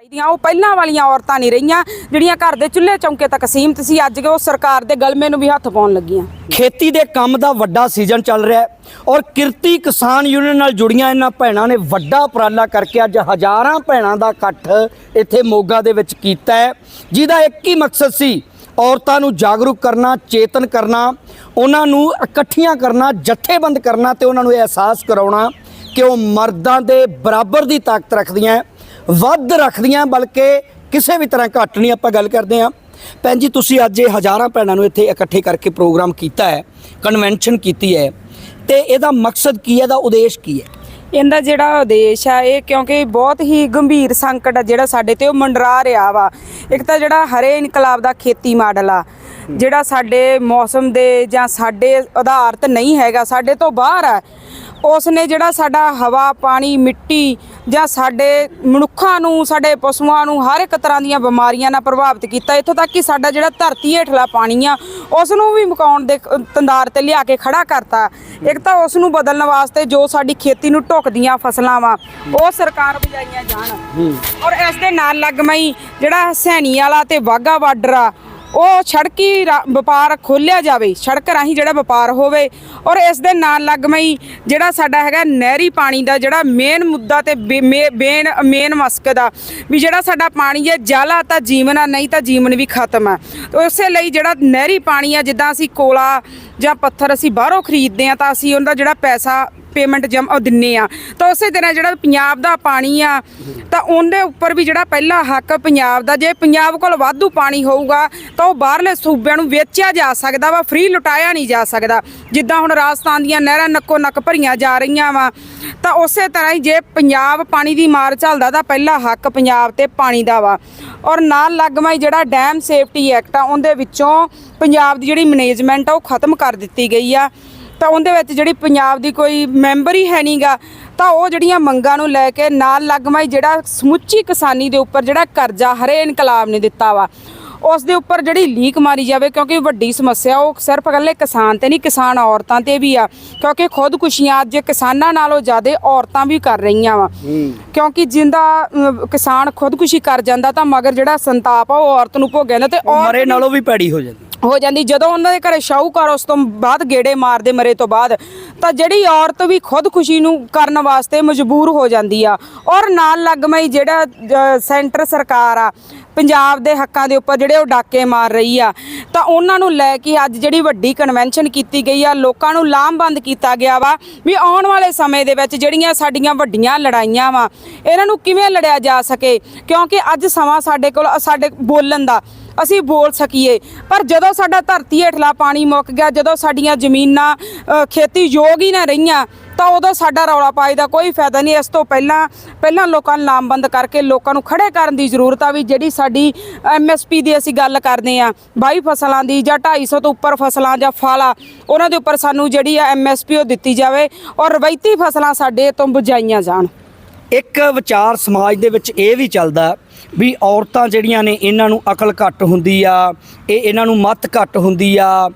ਚਾਹੀਦੀਆਂ। ਉਹ ਪਹਿਲਾਂ ਵਾਲੀਆਂ ਔਰਤਾਂ ਨਹੀਂ ਰਹੀਆਂ, ਜਿਹੜੀਆਂ ਘਰ ਦੇ ਚੁੱਲ੍ਹੇ ਚੌਂਕੇ ਤੱਕ ਸੀਮਤ ਸੀ। ਅੱਜ ਉਹ ਸਰਕਾਰ ਦੇ ਗਲਮੇ ਨੂੰ ਵੀ ਹੱਥ ਪਾਉਣ ਲੱਗੀਆਂ। ਖੇਤੀ ਦੇ ਕੰਮ ਦਾ ਵੱਡਾ ਸੀਜ਼ਨ ਚੱਲ ਰਿਹਾ ਹੈ ਔਰ ਕਿਰਤੀ ਕਿਸਾਨ ਯੂਨੀਅਨ ਨਾਲ ਜੁੜੀਆਂ ਇਹਨਾਂ ਭੈਣਾਂ ਨੇ ਵੱਡਾ ਉਪਰਾਲਾ ਕਰਕੇ ਅੱਜ ਹਜ਼ਾਰਾਂ ਭੈਣਾਂ ਦਾ ਇਕੱਠ ਇੱਥੇ ਮੋਗਾ ਦੇ ਵਿੱਚ ਕੀਤਾ ਹੈ। ਜਿਹਦਾ ਇੱਕ ਹੀ ਮਕਸਦ ਸੀ ਔਰਤਾਂ ਨੂੰ ਜਾਗਰੂਕ ਕਰਨਾ, ਚੇਤਨ ਕਰਨਾ, ਉਹਨਾਂ ਨੂੰ ਇਕੱਠੀਆਂ ਕਰਨਾ, ਜਥੇਬੰਦ ਕਰਨਾ ਤੇ ਉਹਨਾਂ ਨੂੰ ਇਹ ਅਹਿਸਾਸ ਕਰਾਉਣਾ ਕਿ ਉਹ ਮਰਦਾਂ ਦੇ ਬਰਾਬਰ ਦੀ ਤਾਕਤ ਰੱਖਦੀਆਂ ਵੱਧ ਰੱਖਦੀਆਂ, ਬਲਕਿ ਕਿਸੇ ਵੀ ਤਰ੍ਹਾਂ ਘੱਟ ਨਹੀਂ ਆਪਾਂ ਗੱਲ ਕਰਦੇ ਹਾਂ। ਭੈਣ ਜੀ, ਤੁਸੀਂ ਅੱਜ ਇਹ ਹਜ਼ਾਰਾਂ ਭੈਣਾਂ ਨੂੰ ਇੱਥੇ ਇਕੱਠੇ ਕਰਕੇ ਪ੍ਰੋਗਰਾਮ ਕੀਤਾ ਹੈ ਕਨਵੈਨਸ਼ਨ ਕੀਤੀ ਹੈ। ਤੇ ਇਹਦਾ ਮਕਸਦ ਕੀ ਹੈ, ਇਹਦਾ ਉਦੇਸ਼ ਕੀ ਹੈ? ਇਹਦਾ ਜਿਹੜਾ ਉਦੇਸ਼ ਆ, ਇਹ ਕਿਉਂਕਿ ਬਹੁਤ ਹੀ ਗੰਭੀਰ ਸੰਕਟ ਆ ਜਿਹੜਾ ਸਾਡੇ ਤੇ ਉਹ ਮੰਡਰਾ ਰਿਹਾ ਵਾ। ਇੱਕ ਤਾਂ ਜਿਹੜਾ ਹਰੇ ਇਨਕਲਾਬ ਦਾ ਖੇਤੀ ਮਾਡਲ ਆ, ਜਿਹੜਾ ਸਾਡੇ ਮੌਸਮ ਦੇ ਜਾਂ ਸਾਡੇ ਆਧਾਰਿਤ ਨਹੀਂ ਹੈਗਾ, ਸਾਡੇ ਤੋਂ ਬਾਹਰ ਆ ਉਸ ਨੇ ਜਿਹੜਾ ਸਾਡਾ ਹਵਾ ਪਾਣੀ ਮਿੱਟੀ ਜਾਂ ਸਾਡੇ ਮਨੁੱਖਾਂ ਨੂੰ ਸਾਡੇ ਪਸ਼ੂਆਂ ਨੂੰ ਹਰ ਇੱਕ ਤਰ੍ਹਾਂ ਦੀਆਂ ਬਿਮਾਰੀਆਂ ਨਾਲ ਪ੍ਰਭਾਵਿਤ ਕੀਤਾ ਇੱਥੋਂ ਤੱਕ ਕਿ ਸਾਡਾ ਜਿਹੜਾ ਧਰਤੀ ਹੇਠਲਾ ਪਾਣੀ ਆ ਉਸ ਨੂੰ ਵੀ ਮੁਕਾਉਣ ਦੇ ਤੰਦਾਰ ਤੇ ਲਿਆ ਕੇ ਖੜਾ ਕਰਤਾ। ਇੱਕ ਤਾਂ ਉਸ ਨੂੰ ਬਦਲਣ ਵਾਸਤੇ ਜੋ ਸਾਡੀ ਖੇਤੀ ਨੂੰ ਢੁਕਦੀਆਂ ਫਸਲਾਂ ਵਾ ਉਹ ਸਰਕਾਰ ਬਜਾਈਆਂ ਜਾਣ। ਔਰ ਇਸ ਦੇ ਨਾਲ ਲੱਗਮਈ ਜਿਹੜਾ ਹਸੈਣੀ ਵਾਲਾ ਤੇ ਵਾਗਾ ਬਾਰਡਰ ਆ ਉਹ ਸੜਕੀ ਰਾ- ਵਪਾਰ ਖੋਲਿਆ ਜਾਵੇ, ਸੜਕ ਰਾਹੀਂ ਜਿਹੜਾ ਵਪਾਰ ਹੋਵੇ ਔਰ ਇਸ ਦੇ ਨਾਲ ਲੱਗਮਈ ਜਿਹੜਾ ਸਾਡਾ ਹੈਗਾ ਨਹਿਰੀ ਪਾਣੀ ਦਾ ਜਿਹੜਾ ਮੇਨ ਮੁੱਦਾ ਤੇ ਮੇਨ ਮੇਨ ਮਸਕਦ ਆ ਵੀ ਜਿਹੜਾ ਸਾਡਾ ਪਾਣੀ ਹੈ ਜਲ ਆ ਤਾਂ ਜੀਵਨ ਆ, ਨਹੀਂ ਤਾਂ ਜੀਵਨ ਵੀ ਖਤਮ ਆ। ਤੇ ਉਸੇ ਲਈ ਜਿਹੜਾ ਨਹਿਰੀ ਪਾਣੀ ਆ, ਜਿੱਦਾਂ ਅਸੀਂ ਕੋਲਾ ਜਾਂ ਪੱਥਰ ਅਸੀਂ ਬਾਹਰੋਂ ਖਰੀਦਦੇ ਆ ਤਾਂ ਅਸੀਂ ਉਹਦਾ ਜਿਹੜਾ ਪੈਸਾ ਪੇਮੈਂਟ ਜਮ ਉਹ ਦਿੰਨੇ ਆ। ਤਾਂ ਉਸੇ ਤਰ੍ਹਾਂ ਜਿਹੜਾ ਪੰਜਾਬ ਦਾ ਪਾਣੀ ਆ, ਤਾਂ ਉਹਦੇ ਉੱਪਰ ਵੀ ਜਿਹੜਾ ਪਹਿਲਾ ਹੱਕ ਪੰਜਾਬ ਦਾ, ਜੇ ਪੰਜਾਬ ਕੋਲ ਵਾਧੂ ਪਾਣੀ ਹੋਊਗਾ, ਤਾਂ ਉਹ ਬਾਹਰਲੇ ਸੂਬਿਆਂ ਨੂੰ ਵੇਚਿਆ ਜਾ ਸਕਦਾ ਵਾ ਫ੍ਰੀ ਲੁਟਾਇਆ ਨਹੀਂ ਜਾ ਸਕਦਾ। ਜਿੱਦਾਂ ਹੁਣ ਰਾਜਸਥਾਨ ਦੀਆਂ ਨਹਿਰਾਂ ਨੱਕੋ ਨੱਕ ਭਰੀਆਂ ਜਾ ਰਹੀਆਂ ਵਾ, ਤਾਂ ਉਸੇ ਤਰ੍ਹਾਂ ਹੀ ਜੇ ਪੰਜਾਬ ਪਾਣੀ ਦੀ ਮਾਰ ਝੱਲਦਾ, ਤਾਂ ਪਹਿਲਾ ਹੱਕ ਪੰਜਾਬ ਤੇ ਪਾਣੀ ਦਾ ਵਾ। ਔਰ ਨਾਲ ਲੱਗਮਾ ਜਿਹੜਾ ਡੈਮ ਸੇਫਟੀ ਐਕਟ ਆ, ਉਹਦੇ ਵਿੱਚੋਂ ਪੰਜਾਬ ਦੀ ਜਿਹੜੀ ਮੈਨੇਜਮੈਂਟ ਆ, ਉਹ ਖਤਮ ਕਰ ਦਿੱਤੀ ਗਈ ਆ। ਤਾਂ ਉਹਦੇ ਵਿੱਚ ਜਿਹੜੀ ਪੰਜਾਬ ਦੀ ਕੋਈ ਮੈਂਬਰ ਹੀ ਹੈ ਨਹੀਂਗਾ ਤਾਂ ਉਹ ਜਿਹੜੀਆਂ ਮੰਗਾਂ ਨੂੰ ਲੈ ਕੇ ਨਾਲ ਲੱਗਮਾ ਹੀ ਜਿਹੜਾ ਸਮੁੱਚੀ ਕਿਸਾਨੀ ਦੇ ਉੱਪਰ ਜਿਹੜਾ ਕਰਜ਼ਾ ਹਰੇ ਇਨਕਲਾਬ ਨੇ ਦਿੱਤਾ ਵਾ ਉਸ ਦੇ ਉੱਪਰ ਜਿਹੜੀ ਲੀਕ ਮਾਰੀ ਜਾਵੇ ਕਿਉਂਕਿ ਵੱਡੀ ਸਮੱਸਿਆ ਉਹ ਸਿਰਫ ਇਕੱਲੇ ਕਿਸਾਨ ਤੇ ਨਹੀਂ ਕਿਸਾਨ ਔਰਤਾਂ ਤੇ ਵੀ ਆ ਕਿਉਂਕਿ ਖੁਦਕੁਸ਼ੀਆਂ ਅੱਜ ਕਿਸਾਨਾਂ ਨਾਲੋਂ ਜ਼ਿਆਦਾ ਔਰਤਾਂ ਵੀ ਕਰ ਰਹੀਆਂ ਵਾ। ਕਿਉਂਕਿ ਜਿੰਦਾ ਕਿਸਾਨ ਖੁਦਕੁਸ਼ੀ ਕਰ ਜਾਂਦਾ ਤਾਂ ਮਗਰ ਜਿਹੜਾ ਸੰਤਾਪ ਆ ਉਹ ਔਰਤ ਨੂੰ ਭੋਗਿਆ ਜਾਂਦਾ ਤੇ ਔਰਤ ਮਰੇ ਨਾਲੋਂ ਵੀ ਪੈੜੀ ਹੋ ਜਾਂਦੀ। ਹੋ ਜਾਂਦੀ। ਜਦੋਂ ਉਹਨਾਂ ਦੇ ਘਰੇ ਸ਼ਾਹੂਕਾਰ ਉਸ ਤੋਂ ਬਾਅਦ ਗੇੜੇ ਮਾਰਦੇ ਮਰੇ ਤੋਂ ਬਾਅਦ, ਤਾਂ ਜਿਹੜੀ ਔਰਤ ਵੀ ਖੁਦਕੁਸ਼ੀ ਨੂੰ ਕਰਨ ਵਾਸਤੇ ਮਜਬੂਰ ਹੋ ਜਾਂਦੀ ਆ। ਔਰ ਨਾਲ ਲੱਗਮਈ ਜਿਹੜਾ ਸੈਂਟਰ ਸਰਕਾਰ ਆ, ਪੰਜਾਬ ਦੇ ਹੱਕਾਂ ਦੇ ਉੱਪਰ ਜਿਹੜੇ ਉਹ ਡਾਕੇ ਮਾਰ ਰਹੀ ਆ, ਤਾਂ ਉਹਨਾਂ ਨੂੰ ਲੈ ਕੇ ਅੱਜ ਜਿਹੜੀ ਵੱਡੀ ਕਨਵੈਨਸ਼ਨ ਕੀਤੀ ਗਈ ਆ, ਲੋਕਾਂ ਨੂੰ ਲਾਮਬੰਦ ਕੀਤਾ ਗਿਆ ਵਾ ਵੀ ਆਉਣ ਵਾਲੇ ਸਮੇਂ ਦੇ ਵਿੱਚ ਜਿਹੜੀਆਂ ਸਾਡੀਆਂ ਵੱਡੀਆਂ ਲੜਾਈਆਂ ਵਾ, ਇਹਨਾਂ ਨੂੰ ਕਿਵੇਂ ਲੜਿਆ ਜਾ ਸਕੇ? ਕਿਉਂਕਿ ਅੱਜ ਸਮਾਂ ਸਾਡੇ ਕੋਲ, ਸਾਡੇ ਬੋਲਣ ਦਾ ਅਸੀਂ ਬੋਲ ਸਕੀਏ। ਪਰ ਜਦੋਂ ਸਾਡਾ ਧਰਤੀ ਹੇਠਲਾ ਪਾਣੀ ਮੁੱਕ ਗਿਆ ਜਦੋਂ ਸਾਡੀਆਂ ਜ਼ਮੀਨਾਂ ਅ, ਖੇਤੀ ਯੋਗ ਹੀ ਨਾ ਰਹੀਆਂ ਤਾਂ ਉਦੋਂ ਸਾਡਾ ਰੌਲਾ ਪਾਈ ਦਾ ਕੋਈ ਫਾਇਦਾ ਨਹੀਂ। ਇਸ ਤੋਂ ਪਹਿਲਾਂ ਪਹਿਲਾਂ ਲੋਕਾਂ ਨੂੰ ਲਾਮਬੰਦ ਕਰਕੇ ਲੋਕਾਂ ਨੂੰ ਖੜੇ ਕਰਨ ਦੀ ਜ਼ਰੂਰਤ ਆ ਵੀ ਜਿਹੜੀ ਸਾਡੀ ਐਮਐਸਪੀ ਦੀ ਅਸੀਂ ਗੱਲ ਕਰਦੇ ਆ ਬਾਈ ਫਸਲਾਂ ਦੀ ਜਾਂ 250 ਤੋਂ ਉੱਪਰ ਫਸਲਾਂ ਜਾਂ ਫਲ ਆ ਉਹਨਾਂ ਦੇ ਉੱਪਰ ਸਾਨੂੰ ਜਿਹੜੀ ਆ ਐਮਐਸਪੀ ਉਹ ਦਿੱਤੀ ਜਾਵੇ ਔਰ ਰਵਾਇਤੀ ਫਸਲਾਂ ਸਾਡੇ ਤੋਂ ਬੁਝਾਈਆਂ ਜਾਣ। ਇੱਕ ਵਿਚਾਰ ਸਮਾਜ ਦੇ ਵਿੱਚ ਇਹ ਵੀ ਚੱਲਦਾ ਵੀ ਔਰਤਾਂ ਜਿਹੜੀਆਂ ਨੇ, ਇਹਨਾਂ ਨੂੰ ਅਕਲ ਘੱਟ ਹੁੰਦੀ ਆ, ਇਹ ਇਹਨਾਂ ਨੂੰ ਮੱਤ ਘੱਟ ਹੁੰਦੀ ਆ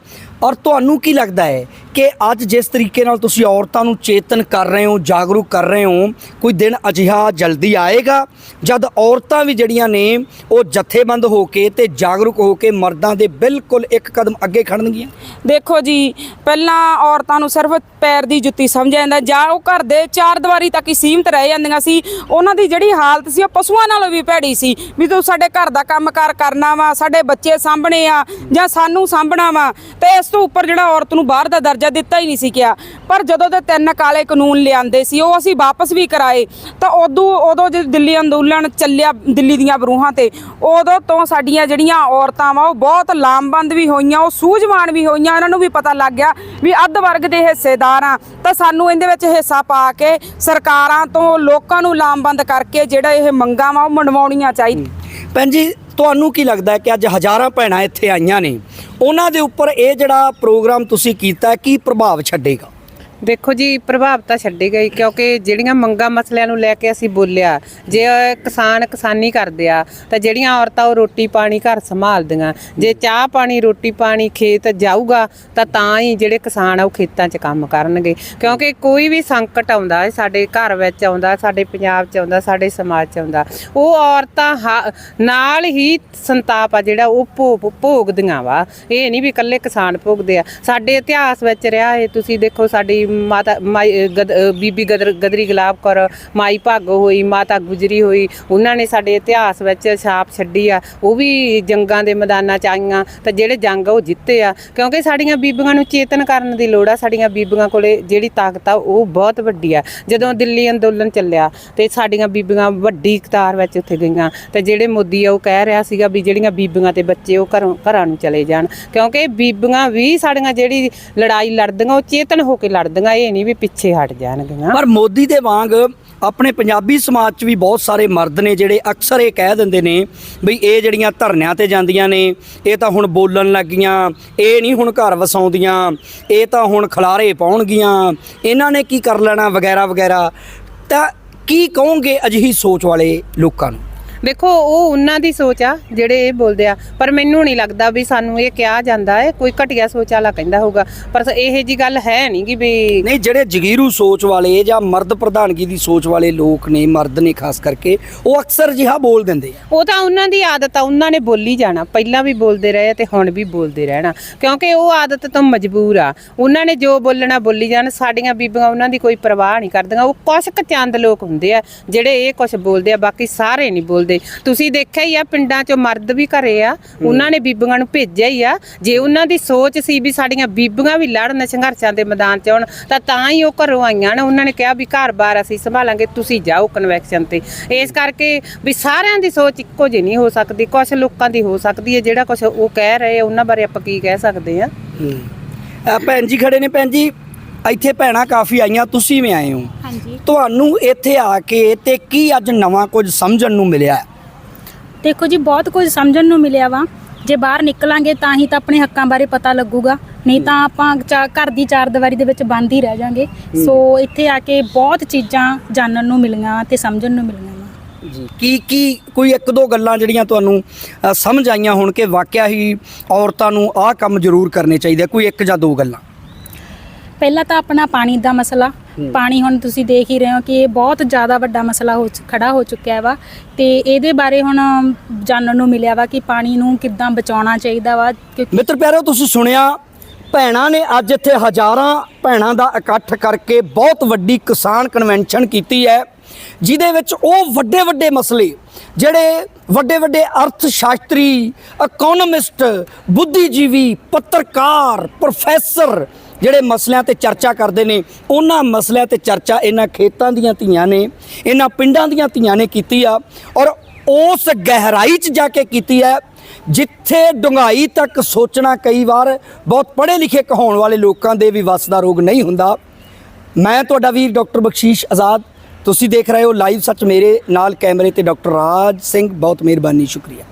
ਔਰ ਤੁਹਾਨੂੰ ਕੀ ਲੱਗਦਾ ਹੈ ਕਿ ਅੱਜ ਜਿਸ ਤਰੀਕੇ ਨਾਲ ਤੁਸੀਂ ਔਰਤਾਂ ਨੂੰ ਚੇਤਨ ਕਰ ਰਹੇ ਹੋ, ਜਾਗਰੂਕ ਕਰ ਰਹੇ ਹੋ, ਕੋਈ ਦਿਨ ਅਜਿਹਾ ਜਲਦੀ ਆਏਗਾ? ਜਦ ਔਰਤਾਂ ਵੀ ਜਿਹੜੀਆਂ ਨੇ, ਉਹ ਜਥੇਬੰਦ ਹੋ ਕੇ ਤੇ ਜਾਗਰੂਕ ਹੋ ਕੇ ਮਰਦਾਂ ਦੇ ਬਿਲਕੁਲ ਇੱਕ ਕਦਮ ਅੱਗੇ ਖੜਨਗੀਆਂ? ਦੇਖੋ ਜੀ, ਪਹਿਲਾਂ ਔਰਤਾਂ ਨੂੰ ਸਿਰਫ ਪੈਰ ਦੀ ਜੁੱਤੀ ਸਮਝਿਆ ਜਾਂਦਾ, ਜਾਂ ਉਹ ਘਰ ਦੇ ਚਾਰ ਦੀਵਾਰੀ ਤੱਕ ਹੀ ਸੀਮਤ ਰਹਿ ਜਾਂਦੀਆਂ ਸੀ। ਉਹਨਾਂ ਦੀ ਜਿਹੜੀ ਹਾਲਤ ਸੀ, ਉਹ ਪਸ਼ੂਆਂ ਨਾਲੋਂ ਵੀ ਭੈੜੀ ਸੀ, ਵੀ ਤੂੰ ਸਾਡੇ ਘਰ ਦਾ ਕੰਮਕਾਰ ਕਰਨਾ ਵਾ, ਸਾਡੇ ਬੱਚੇ ਸਾਂਭਣੇ ਆ, ਜਾਂ ਸਾਨੂੰ ਸਾਂਭਣਾ ਵਾ। ਤੇ ਇਸ ਤੋਂ ਉੱਪਰ ਜਿਹੜਾ ਔਰਤ ਨੂੰ ਬਾਹਰ ਦਾ ਦਰਜਾ ਦਿੱਤਾ ਹੀ ਨਹੀਂ ਸੀ ਕਿਹਾ ਪਰ ਜਦੋਂ ਦੇ ਤਿੰਨ ਕਾਲੇ ਕਾਨੂੰਨ ਲਿਆਂਦੇ ਸੀ, ਉਹ ਅਸੀਂ ਵਾਪਸ ਵੀ ਕਰਾਏ, ਤਾਂ ਉਦੋਂ ਉਦੋਂ ਜਦ ਦਿੱਲੀ ਅੰਦੋਲਨ ਚੱਲਿਆ, ਦਿੱਲੀ ਦੀਆਂ ਬਰੂਹਾਂ ਤੇ, ਉਦੋਂ ਤੋਂ ਸਾਡੀਆਂ ਜਿਹੜੀਆਂ ਔਰਤਾਂ ਵਾ ਉਹ ਬਹੁਤ ਲਾਮਬੰਦ ਵੀ ਹੋਈਆਂ, ਉਹ ਸੂਝਵਾਨ ਵੀ ਹੋਈਆਂ। ਇਹਨਾਂ ਨੂੰ ਵੀ ਪਤਾ ਲੱਗ ਗਿਆ ਵੀ ਅੱਧ ਵਰਗ ਦੇ ਹਿੱਸੇਦਾਰ ਆ। ਤਾਂ ਸਾਨੂੰ ਇਹਦੇ ਵਿੱਚ ਹਿੱਸਾ ਪਾ ਕੇ ਸਰਕਾਰਾਂ ਤੋਂ ਲੋਕਾਂ ਨੂੰ ਲਾਮਬੰਦ ਕਰਕੇ ਜਿਹੜਾ ਇਹ ਮੰਗਾਂ ਵਾ, ਉਹ ਮਨਵਾਉਣੀਆਂ ਚਾਹੀਦੀਆਂ ਭੈਣ ਜੀ ਤੁਹਾਨੂੰ ਕੀ ਲੱਗਦਾ ਹੈ ਕਿ ਅੱਜ ਹਜ਼ਾਰਾਂ ਭੈਣਾਂ ਇੱਥੇ ਆਈਆਂ ਨੇ? ਉਹਨਾਂ ਦੇ ਉੱਪਰ ਇਹ ਜਿਹੜਾ ਪ੍ਰੋਗਰਾਮ ਤੁਸੀਂ ਕੀਤਾ ਕੀ ਪ੍ਰਭਾਵ ਛੱਡੇਗਾ? ਦੇਖੋ ਜੀ, ਪ੍ਰਭਾਵ ਤਾਂ ਛੱਡੀ ਗਈ, ਕਿਉਂਕਿ ਜਿਹੜੀਆਂ ਮੰਗਾਂ ਮਸਲਿਆਂ ਨੂੰ ਲੈ ਕੇ ਅਸੀਂ ਬੋਲਿਆ, ਜੇ ਕਿਸਾਨ ਕਿਸਾਨੀ ਕਰਦੇ ਆ, ਤਾਂ ਜਿਹੜੀਆਂ ਔਰਤਾਂ ਉਹ ਰੋਟੀ ਪਾਣੀ ਘਰ ਸੰਭਾਲਦੀਆਂ। ਜੇ ਚਾਹ ਪਾਣੀ, ਰੋਟੀ ਪਾਣੀ ਖੇਤ ਜਾਊਗਾ, ਤਾਂ ਤਾਂ ਹੀ ਜਿਹੜੇ ਕਿਸਾਨ ਆ ਉਹ ਖੇਤਾਂ 'ਚ ਕੰਮ ਕਰਨਗੇ। ਕਿਉਂਕਿ ਕੋਈ ਵੀ ਸੰਕਟ ਆਉਂਦਾ ਹੈ ਸਾਡੇ ਘਰ ਵਿੱਚ ਆਉਂਦਾ, ਸਾਡੇ ਪੰਜਾਬ 'ਚ ਆਉਂਦਾ, ਸਾਡੇ ਸਮਾਜ 'ਚ ਆਉਂਦਾ, ਉਹ ਔਰਤਾਂ ਹਾ- ਨਾਲ ਹੀ ਸੰਤਾਪ ਆ ਜਿਹੜਾ ਉਹ ਭੋਗ, ਭੋਗਦੀਆਂ ਵਾ। ਇਹ ਨਹੀਂ ਵੀ ਇਕੱਲੇ ਕਿਸਾਨ ਭੋਗਦੇ ਆ। ਸਾਡੇ ਇਤਿਹਾਸ ਵਿੱਚ ਰਿਹਾ ਹੈ ਤੁਸੀਂ ਦੇਖੋ ਸਾਡੀ ਮਾਤਾ, ਮਾਈ- ਗਦ- ਬੀਬੀ ਗਦਰ, ਗਦਰੀ ਗੁਲਾਬ ਕੌਰ, ਮਾਈ ਭਾਗੋ ਹੋਈ, ਮਾਤਾ ਗੁਜਰੀ ਹੋਈ, ਉਹਨਾਂ ਨੇ ਸਾਡੇ ਇਤਿਹਾਸ ਵਿੱਚ ਛਾਪ ਛੱਡੀ ਆ। ਉਹ ਵੀ ਜੰਗਾਂ ਦੇ ਮੈਦਾਨਾਂ 'ਚ ਆਈਆਂ, ਤਾਂ ਜਿਹੜੇ ਜੰਗ ਆ ਉਹ ਜਿੱਤੇ ਆ। ਕਿਉਂਕਿ ਸਾਡੀਆਂ ਬੀਬੀਆਂ ਨੂੰ ਚੇਤਨ ਕਰਨ ਦੀ ਲੋੜ ਆ, ਸਾਡੀਆਂ ਬੀਬੀਆਂ ਕੋਲੇ ਜਿਹੜੀ ਤਾਕਤ ਆ, ਉਹ ਬਹੁਤ ਵੱਡੀ ਆ। ਜਦੋਂ ਦਿੱਲੀ ਅੰਦੋਲਨ ਚੱਲਿਆ, ਤੇ ਸਾਡੀਆਂ ਬੀਬੀਆਂ ਵੱਡੀ ਕਤਾਰ ਵਿੱਚ ਉੱਥੇ ਗਈਆਂ, ਤੇ ਜਿਹੜੇ ਮੋਦੀ ਆ, ਉਹ ਕਹਿ ਰਿਹਾ ਸੀਗਾ ਵੀ ਜਿਹੜੀਆਂ ਬੀਬੀਆਂ ਤੇ ਬੱਚੇ ਉਹ ਘਰੋਂ, ਘਰਾਂ ਨੂੰ ਚਲੇ ਜਾਣ। ਕਿਉਂਕਿ ਬੀਬੀਆਂ ਵੀ ਸਾਡੀਆਂ ਜਿਹੜੀ ਲੜਾਈ ਲੜਦੀਆਂ, ਉਹ ਚੇਤਨ ਹੋ ਕੇ ਲੜਦੀਆਂ। ਇਹ ਨਹੀਂ ਵੀ ਪਿੱਛੇ ਹਟ ਜਾਣਗੀਆਂ। ਪਰ ਮੋਦੀ ਦੇ ਵਾਂਗ ਆਪਣੇ ਪੰਜਾਬੀ ਸਮਾਜ 'ਚ ਵੀ ਬਹੁਤ ਸਾਰੇ ਮਰਦ ਨੇ ਜਿਹੜੇ ਅਕਸਰ ਇਹ ਕਹਿ ਦਿੰਦੇ ਨੇ ਵੀ ਇਹ ਜਿਹੜੀਆਂ ਧਰਨਿਆਂ ਤੇ ਜਾਂਦੀਆਂ ਨੇ, ਇਹ ਤਾਂ ਹੁਣ ਬੋਲਣ ਲੱਗੀਆਂ, ਇਹ ਨਹੀਂ ਹੁਣ ਘਰ ਵਸਾਉਂਦੀਆਂ, ਇਹ ਤਾਂ ਹੁਣ ਖਲਾਰੇ ਪਾਉਣਗੀਆਂ, ਇਹਨਾਂ ਨੇ ਕੀ ਕਰ ਲੈਣਾ ਵਗੈਰਾ ਵਗੈਰਾ ਤਾਂ ਕੀ ਕਹੋਗੇ ਅਜਿਹੀ ਸੋਚ ਵਾਲੇ ਲੋਕਾਂ ਨੂੰ? ਦੇਖੋ ਉਹ ਉਹਨਾਂ ਦੀ ਸੋਚ ਆ ਜਿਹੜੇ ਇਹ ਬੋਲਦੇ ਆ। ਪਰ ਮੈਨੂੰ ਨਹੀਂ ਲੱਗਦਾ ਵੀ ਸਾਨੂੰ ਇਹ ਕਿਹਾ ਜਾਂਦਾ ਹੈ ਕੋਈ ਘਟੀਆ ਸੋਚ ਵਾਲਾ ਕਹਿੰਦਾ ਹੋਊਗਾ। ਪਰ ਇਹ ਜੀ ਗੱਲ ਹੈ ਨਹੀਂ ਕਿ ਵੀ ਨਹੀਂ ਜਿਹੜੇ ਜਗੀਰੂ ਸੋਚ ਵਾਲੇ ਜਾਂ ਮਰਦ ਪ੍ਰਧਾਨਗੀ ਦੀ ਸੋਚ ਵਾਲੇ ਲੋਕ ਨੇ ਮਰਦ ਨੇ ਖਾਸ ਕਰਕੇ ਉਹ ਅਕਸਰ ਜਿਹਾ ਬੋਲ ਦਿੰਦੇ ਉਹ ਤਾਂ ਉਹਨਾਂ ਦੀ ਆਦਤ ਆ ਉਹਨਾਂ ਨੇ ਬੋਲੀ ਜਾਣਾ। ਪਹਿਲਾਂ ਵੀ ਬੋਲਦੇ ਰਹੇ ਤੇ ਹੁਣ ਵੀ ਬੋਲਦੇ ਰਹਿਣਾ। ਕਿਉਂਕਿ ਉਹ ਆਦਤ ਤੋਂ ਮਜਬੂਰ ਆ। ਉਹਨਾਂ ਨੇ ਜੋ ਬੋਲਣਾ ਬੋਲੀ ਜਾਣ। ਸਾਡੀਆਂ ਬੀਬੀਆਂ ਉਹਨਾਂ ਦੀ ਕੋਈ ਪਰਵਾਹ ਨਹੀਂ ਕਰਦੀਆਂ। ਉਹ ਕੁਛ ਕੁ ਚੰਦ ਲੋਕ ਹੁੰਦੇ ਆ ਜਿਹੜੇ ਇਹ ਕੁਛ ਬੋਲਦੇ ਆ ਬਾਕੀ ਸਾਰੇ ਨਹੀਂ ਬੋਲਦੇ। ਤੁਸੀਂ ਦੇਖਿਆ ਹੀ ਆ, ਪਿੰਡਾਂ 'ਚ ਮਰਦ ਵੀ ਘਰੇ ਆ, ਉਹਨਾਂ ਨੇ ਬੀਬੀਆਂ ਨੂੰ ਭੇਜਿਆ ਹੀ ਆ। ਜੇ ਉਹਨਾਂ ਦੀ ਸੋਚ ਸੀ ਵੀ ਸਾਡੀਆਂ ਬੀਬੀਆਂ ਵੀ ਲੜਨ ਸੰਘਰਸ਼ਾਂ ਦੇ ਮੈਦਾਨ 'ਚ ਆਉਣ, ਤਾਂ ਤਾਂ ਹੀ ਉਹ ਘਰੋਂ ਆਈਆਂ ਨੇ। ਉਹਨਾਂ ਨੇ ਕਿਹਾ ਵੀ ਘਰ-ਬਾਰ ਅਸੀਂ ਸੰਭਾਲਾਂਗੇ, ਤੁਸੀਂ ਜਾਓ ਕਨਵੈਕਸ਼ਨ ਤੇ। ਇਸ ਕਰਕੇ ਵੀ ਸਾਰਿਆਂ ਦੀ ਸੋਚ ਇੱਕੋ ਜਿਹੀ ਨਹੀਂ ਹੋ ਸਕਦੀ। ਕੁਝ ਲੋਕਾਂ ਦੀ ਹੋ ਸਕਦੀ ਹੈ, ਜਿਹੜਾ ਕੁਝ ਉਹ ਕਹਿ ਰਹੇ ਆ, ਉਹਨਾਂ ਬਾਰੇ ਆਪਾਂ ਕੀ ਕਹਿ ਸਕਦੇ ਆ? ਆ ਭੈਣ ਜੀ ਖੜੇ ਨੇ। ਭੈਣ ਜੀ ਇੱਥੇ ਭੈਣਾਂ ਕਾਫੀ ਆਈਆਂ ਤੁਸੀਂ ਵੀ ਆਏ ਹੋ। ਹਾਂਜੀ। ਤੁਹਾਨੂੰ ਇੱਥੇ ਆ ਕੇ ਤੇ ਕੀ ਅੱਜ ਨਵਾਂ ਕੁਝ ਸਮਝਣ ਨੂੰ ਮਿਲਿਆ? ਦੇਖੋ ਜੀ ਬਹੁਤ ਕੁਝ ਸਮਝਣ ਨੂੰ ਮਿਲਿਆ ਵਾ। ਜੇ ਬਾਹਰ ਨਿਕਲਾਂਗੇ ਤਾਂ ਹੀ ਤਾਂ ਆਪਣੇ ਹੱਕਾਂ ਬਾਰੇ ਪਤਾ ਲੱਗੂਗਾ। ਨਹੀਂ ਤਾਂ ਆਪਾਂ ਚਾ- ਘਰ ਦੀ ਚਾਰ ਦੀਵਾਰੀ ਦੇ ਵਿੱਚ ਬੰਦ ਹੀ ਰਹਿ ਜਾਾਂਗੇ। ਸੋ ਇੱਥੇ ਆ ਕੇ ਬਹੁਤ ਚੀਜ਼ਾਂ ਜਾਣਨ ਨੂੰ ਮਿਲੀਆਂ ਤੇ ਸਮਝਣ ਨੂੰ ਮਿਲੀਆਂ ਵਾ। ਜੀ ਕੀ ਕੀ ਕੋਈ ਇੱਕ ਦੋ ਗੱਲਾਂ ਜਿਹੜੀਆਂ ਤੁਹਾਨੂੰ ਅ, ਸਮਝ ਆਈਆਂ ਹੋਣ ਕਿ ਵਾਕਿਆ ਹੀ ਔਰਤਾਂ ਨੂੰ ਆਹ ਕੰਮ ਜ਼ਰੂਰ ਕਰਨੇ ਚਾਹੀਦੇ? ਕੋਈ ਇੱਕ ਜਾਂ ਦੋ ਗੱਲਾਂ। ਪਹਿਲਾਂ ਤਾਂ ਆਪਣਾ ਪਾਣੀ ਦਾ ਮਸਲਾ ਪਾਣੀ ਹੁਣ ਤੁਸੀਂ ਦੇਖ ਹੀ ਰਹੇ ਹੋ ਕਿ ਇਹ ਬਹੁਤ ਜ਼ਿਆਦਾ ਵੱਡਾ ਮਸਲਾ ਹੋ ਖੜਾ ਹੋ ਚੁੱਕਿਆ ਵਾ ਤੇ ਇਹਦੇ ਬਾਰੇ ਹੁਣ ਜਾਣਨ ਨੂੰ ਮਿਲਿਆ ਵਾ ਕਿ ਪਾਣੀ ਨੂੰ ਕਿੱਦਾਂ ਬਚਾਉਣਾ ਚਾਹੀਦਾ ਵਾ ਮਿੱਤਰ ਪਿਆਰੋ ਤੁਸੀਂ ਸੁਣਿਆ ਭੈਣਾਂ ਨੇ ਅੱਜ ਇੱਥੇ ਹਜ਼ਾਰਾਂ ਭੈਣਾਂ ਦਾ ਇਕੱਠ ਕਰਕੇ ਬਹੁਤ ਵੱਡੀ ਕਿਸਾਨ ਕਨਵੈਨਸ਼ਨ ਕੀਤੀ ਹੈ ਜਿਹਦੇ ਵਿੱਚ ਉਹ ਵੱਡੇ ਵੱਡੇ ਮਸਲੇ ਜਿਹੜੇ ਵੱਡੇ ਵੱਡੇ ਅਰਥ ਸ਼ਾਸਤਰੀ ਇਕਨੋਮਿਸਟ ਬੁੱਧੀਜੀਵੀ ਪੱਤਰਕਾਰ ਪ੍ਰੋਫੈਸਰ ਜਿਹੜੇ ਮਸਲਿਆਂ ਤੇ ਚਰਚਾ ਕਰਦੇ ਨੇ, ਉਹਨਾਂ ਮਸਲਿਆਂ ਤੇ ਚਰਚਾ ਇਹਨਾਂ ਖੇਤਾਂ ਦੀਆਂ ਧੀਆਂ ਨੇ, ਇਹਨਾਂ ਪਿੰਡਾਂ ਦੀਆਂ ਧੀਆਂ ਨੇ ਕੀਤੀ ਆ ਔਰ ਉਸ ਗਹਿਰਾਈ 'ਚ ਜਾ ਕੇ ਕੀਤੀ ਹੈ ਜਿੱਥੇ ਡੁੰਗਾਈ ਤੱਕ ਸੋਚਣਾ ਕਈ ਵਾਰ ਬਹੁਤ ਪੜ੍ਹੇ ਲਿਖੇ ਕਹਾਉਣ ਵਾਲੇ ਲੋਕਾਂ ਦੇ ਵੀ ਵੱਸ ਦਾ ਰੋਗ ਨਹੀਂ ਹੁੰਦਾ। ਮੈਂ ਤੁਹਾਡਾ ਵੀਰ ਡਾਕਟਰ ਬਖਸ਼ੀਸ਼ ਆਜ਼ਾਦ, ਤੁਸੀਂ ਦੇਖ ਰਹੇ ਹੋ ਲਾਈਵ ਸੱਚ ਮੇਰੇ ਨਾਲ ਕੈਮਰੇ ਤੇ ਡਾਕਟਰ ਰਾਜ ਸਿੰਘ, ਬਹੁਤ ਮਿਹਰਬਾਨੀ, ਸ਼ੁਕਰੀਆ।